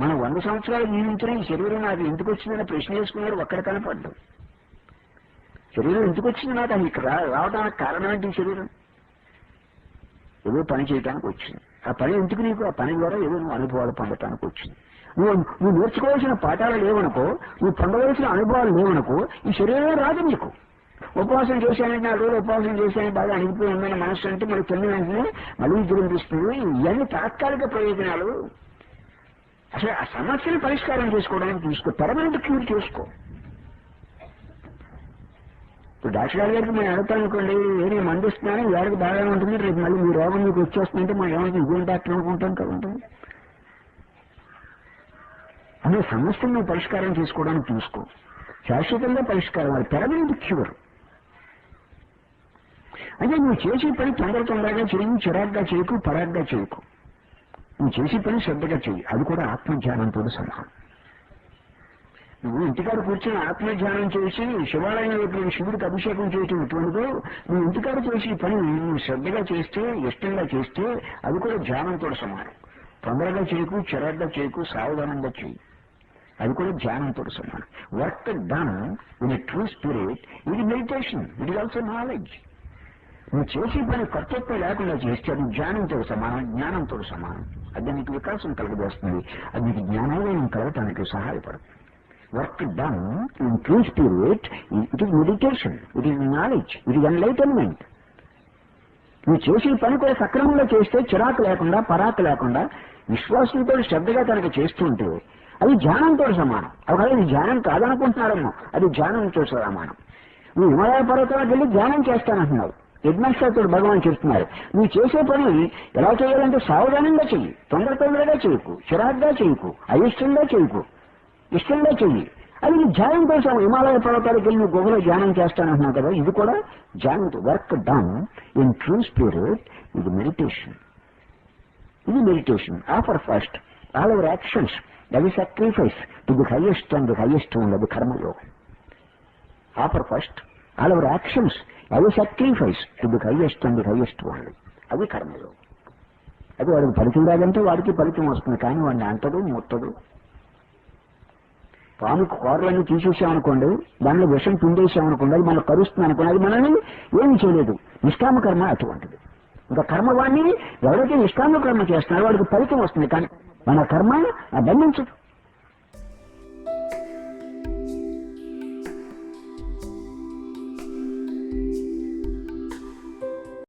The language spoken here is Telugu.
మనం వంద సంవత్సరాలు జీవించిన ఈ శరీరం నాకు ఎందుకు వచ్చిందని ప్రశ్న వేసుకున్నాడు ఒక్కడ కనపడ్డాం. శరీరం ఎందుకు వచ్చింది నాకు అది ఇక్కడ రావడానికి కారణం ఏంటి శరీరం? ఏదో పని చేయడానికి వచ్చింది. ఆ పని ఎందుకు నీకు? ఆ పని ద్వారా ఏదో నువ్వు అనుభవాలు పొందటానికి వచ్చింది. నువ్వు నువ్వు నేర్చుకోవాల్సిన పాఠాలు లేవనుకో నువ్వు పొందవలసిన అనుభవాలు లేవనుకో ఈ శరీరం రాదు నీకు. ఉపవాసం చేశానంటే నాలుగు రోజులు ఉపవాసం చేశాను బాగా అణిగిపోయి ఉందని మనస్సు అంటే మనకు తిన్న వెంటనే మళ్ళీ తిరిగిస్తుంది ఇవన్నీ తాత్కాలిక ప్రయోజనాలు. అసలు ఆ సమస్యను పరిష్కారం చేసుకోవడానికి చూసుకో పర్మనెంట్ క్యూర్ చేసుకో. ఇప్పుడు డాక్టర్ గారి గారికి మేము అడుగుతాం అనుకోండి ఏది మందు ఇస్తున్నాను వేడికి బాగానే ఉంటుంది. రేపు మళ్ళీ మీ రోగం మీకు వచ్చేస్తుందంటే మనం ఏమైనా ఇదేం డాక్టర్ అనుకుంటాం కదా అనే సమస్యను నువ్వు పరిష్కారం చేసుకోవడానికి చూసుకో శాశ్వతంగా పరిష్కారం అది పెరగలేదు క్యూర్. అంటే నువ్వు చేసే పని తొందర తొందరగా చేయకు చిరాగ్గా చేయకు పరాగ్గా చేయకు. నువ్వు చేసే పని శ్రద్ధగా చెయ్యి. అది కూడా ఆత్మధ్యానంతో సమానం నువ్వు ఇంటికాడ కూర్చొని ఆత్మధ్యానం చేసి శివాలయం శివుడికి అభిషేకం చేయటం ఎటువంటిదో నువ్వు ఇంటికాడ చేసి పని నువ్వు శ్రద్ధగా చేస్తే ఇష్టంగా చేస్తే అది కూడా ధ్యానంతో సమానం. తొందరగా చేయకు చిరాగ్గా చేయకు సావధానంగా చేయి అది కూడా ధ్యానంతో సమానం. Work done in a true spirit ఇది meditation. It is also knowledge. నువ్వు చేసే పని కర్తృత్వం లేకుండా చేస్తే అది జ్ఞానంతో సమానం జ్ఞానంతో సమానం. అది నీకు వికాసం కలగజేస్తుంది. అది నీకు జ్ఞానోదయం కలగటానికి సహాయపడుతుంది work done in true spirit it is meditation it is knowledge it is enlightenment. నువ్వు చేసే పని కూడా సక్రమంగా చేస్తే చిరాకు లేకుండా పరాకు లేకుండా విశ్వాసంతో శ్రద్ధగా కనుక చేస్తుంటే అది ధ్యానంతో సమానం. ఒకవేళ ఇది ధ్యానం కాదనుకుంటున్నారేమో అది ధ్యానంతో సమానం. నువ్వు హిమాలయ పర్వతాలకు వెళ్ళి ధ్యానం చేస్తానంటున్నావు. యజ్ఞశాస్త్రుడు భగవాన్ చెప్తున్నారు. నువ్వు చేసే పని ఎలా చేయాలంటే సావధానంగా చెయ్యి. తొందర తొందరగా చేయకు చిరాగ్గా చేయకు అయిష్టంగా చేయకు ఇష్టంగా చెయ్యి. అది నీ ధ్యానం కోసం హిమాలయ పర్వతాలకు వెళ్ళి నువ్వు గుహలో ధ్యానం చేస్తానంటున్నావు కదా. ఇది కూడా ధ్యానం work done in true spirit ఇది మెడిటేషన్. ఇది meditation. Offer first. All our actions. అది sacrifice to the highest and the highest one కర్మయోగం offer first. All our actions అవి sacrifice to the highest and the highest one అవి కర్మయోగం అది వాడికి ఫలితం రాదంటే వాడికి ఫలితం వస్తుంది. కానీ వాడిని అంటదు ముట్టదు పాముకు కూరలన్నీ తీసేసామనుకోండి దానిలో విషం పిండేసామనుకోండి అది మనం కరుస్తుంది అనుకోండి అది మనల్ని ఏమి చేయలేదు. నిష్కామ కర్మ అటువంటిది. ఇంకా కర్మ వాడిని ఎవరైతే నిష్కామ కర్మ చేస్తున్నారో వాడికి ఫలితం వస్తుంది. కానీ మన కర్మ బంధించదు.